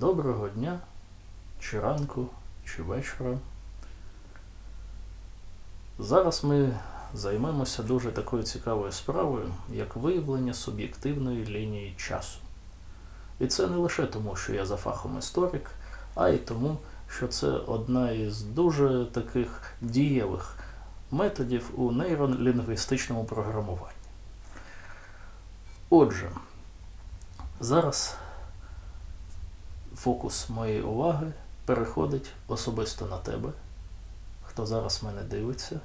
Доброго дня, чи ранку, чи вечора. Зараз ми займемося дуже такою цікавою справою, як виявлення суб'єктивної лінії часу. І це не лише тому, що я за фахом історик, а й тому, що це одна із дуже таких дієвих методів у нейролінгвістичному програмуванні. Отже, зараз фокус моєї уваги переходить особисто на тебе, хто зараз мене дивиться.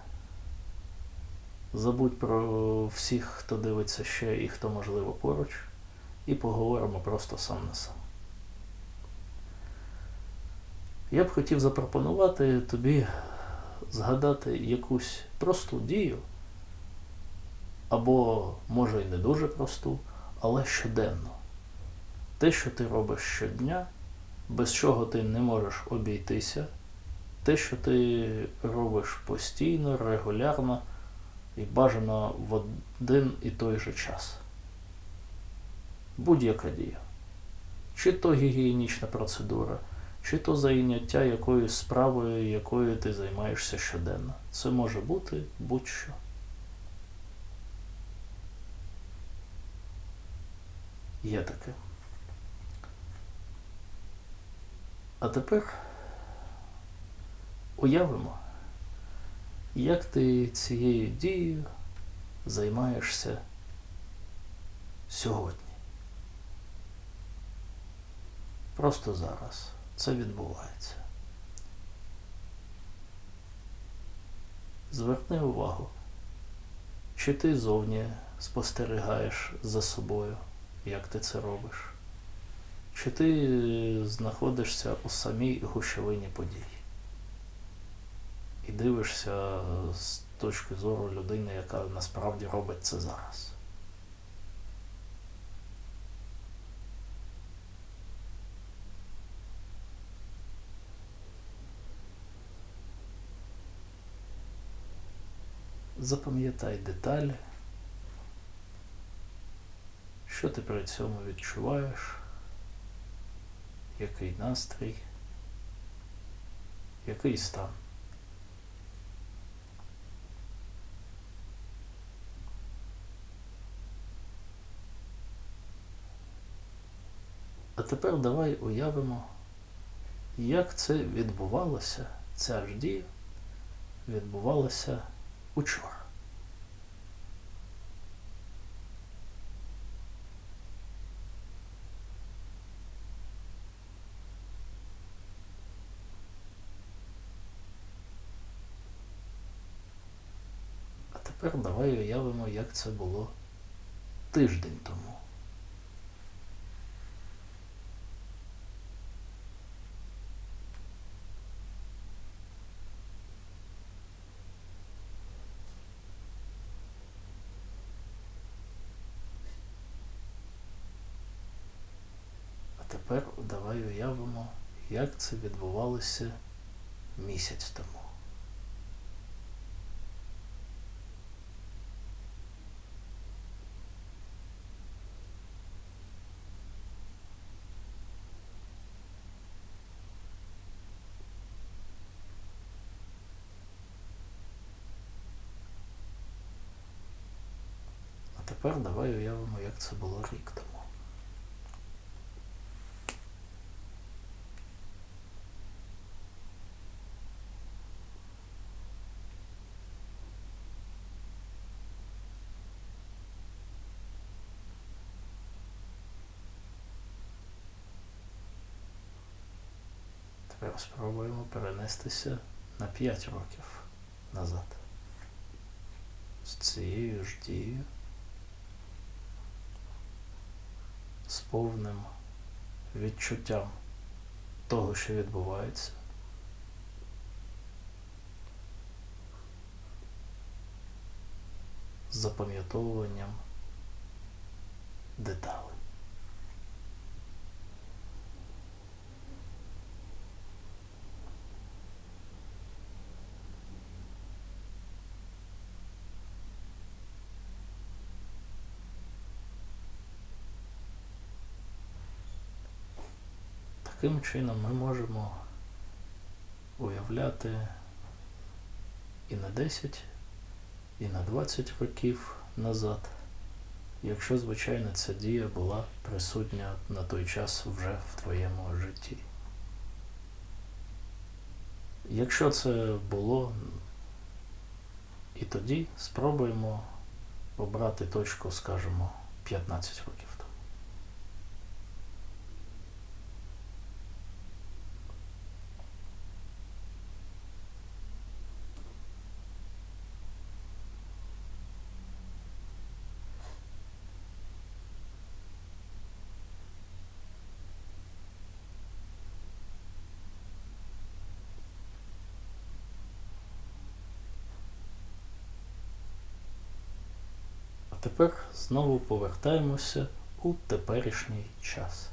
Забудь про всіх, хто дивиться ще і хто можливо поруч, і поговоримо просто сам на сам. Я б хотів запропонувати тобі згадати якусь просту дію, або, може, і не дуже просту, але щоденно. Те, що ти робиш щодня, без чого ти не можеш обійтися, те, що ти робиш постійно, регулярно і бажано в один і той же час. Будь-яка дія. Чи то гігієнічна процедура, чи то зайняття якоюсь справою, якою ти займаєшся щоденно. Це може бути будь-що. Є таке. А тепер уявимо, як ти цією дією займаєшся сьогодні. Просто зараз це відбувається. Зверни увагу, чи ти зовні спостерігаєш за собою, як ти це робиш, чи ти знаходишся у самій гущовині подій? І дивишся з точки зору людини, яка насправді робить це зараз. Запам'ятай деталі, що ти при цьому відчуваєш, який настрій, який стан. А тепер давай уявимо, як це відбувалося, ця ж дія відбувалася учора. А тепер давай уявимо, як це було тиждень тому. А тепер давай уявимо, як це відбувалося місяць тому. А тепер давай уявимо, як це було рік тому. Тепер спробуємо перенестися на 5 років назад. З цією ж дією, з повним відчуттям того, що відбувається. Запам'ятовуванням деталей. Таким чином ми можемо уявляти і на 10, і на 20 років назад, якщо, звичайно, ця дія була присутня на той час вже в твоєму житті. Якщо це було, і тоді спробуємо обрати точку, скажімо, 15 років тому. А тепер знову повертаємося у теперішній час.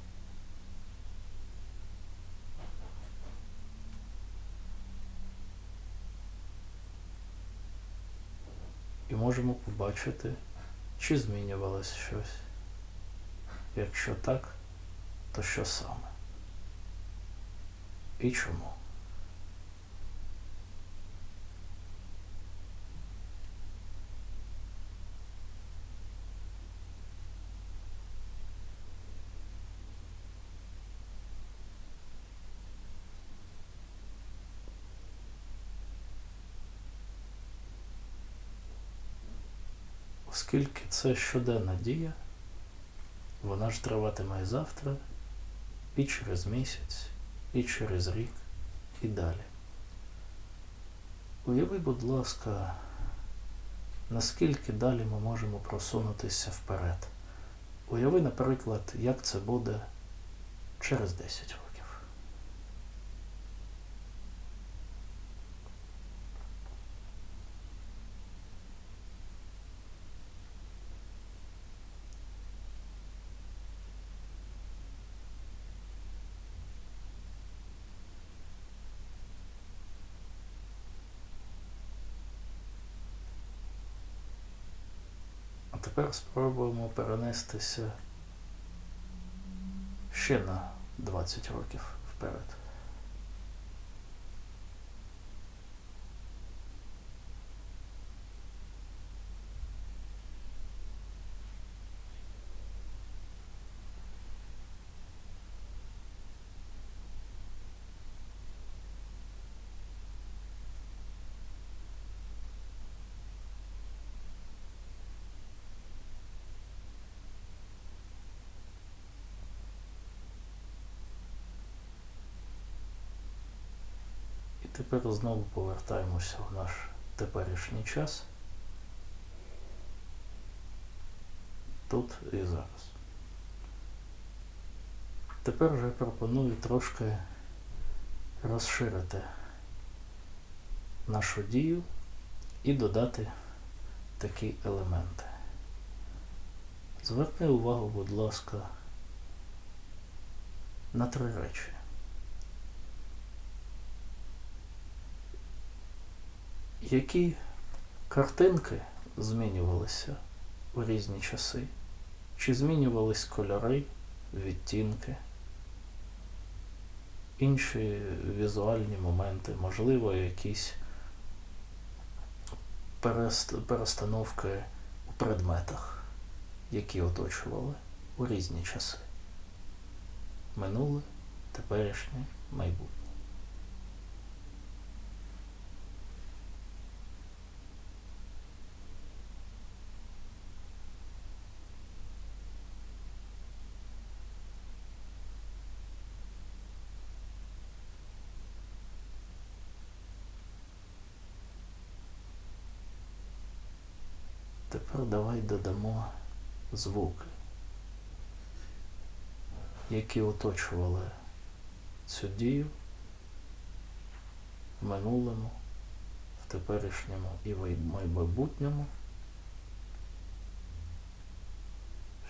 І можемо побачити, чи змінювалось щось. Якщо так, то що саме? І чому? Оскільки це щоденна дія, вона ж триватиме і завтра, і через місяць, і через рік, і далі. Уяви, будь ласка, наскільки далі ми можемо просунутися вперед. Уяви, наприклад, як це буде через 10 років. А тепер спробуємо перенестися ще на 20 років вперед. Тепер знову повертаємося в наш теперішній час. Тут і зараз. Тепер вже пропоную трошки розширити нашу дію і додати такі елементи. Зверни увагу, будь ласка, на три речі. Які картинки змінювалися у різні часи? Чи змінювались кольори, відтінки, інші візуальні моменти, можливо, якісь перест- перестановки у предметах, які оточували у різні часи? Минуле, теперішнє, майбутнє. Тепер давай додамо звуки, які оточували цю дію в минулому, в теперішньому і в майбутньому.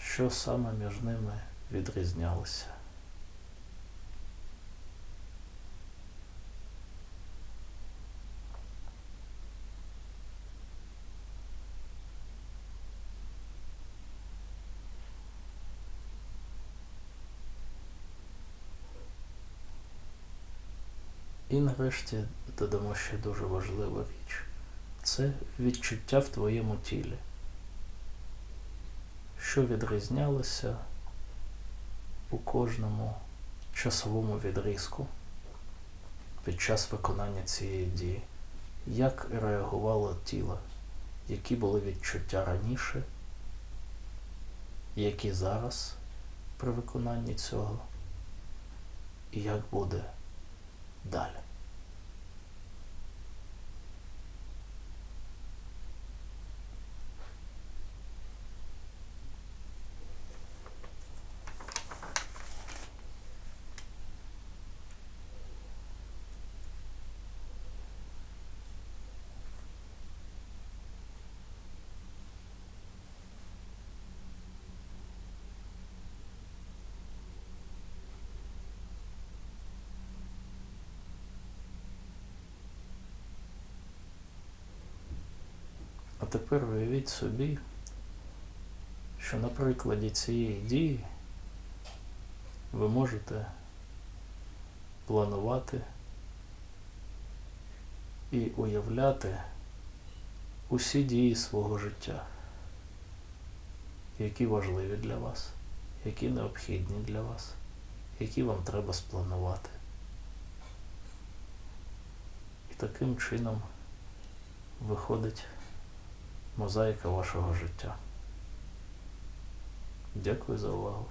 Що саме між ними відрізнялося? І нарешті додамо ще дуже важливу річ. Це відчуття в твоєму тілі, що відрізнялося у кожному часовому відрізку під час виконання цієї дії, як реагувало тіло, які були відчуття раніше, які зараз при виконанні цього, і як буде далі. Тепер уявіть собі, що на прикладі цієї дії ви можете планувати і уявляти усі дії свого життя, які важливі для вас, які необхідні для вас, які вам треба спланувати. І таким чином виходить мозаїка вашого життя. Дякую за увагу.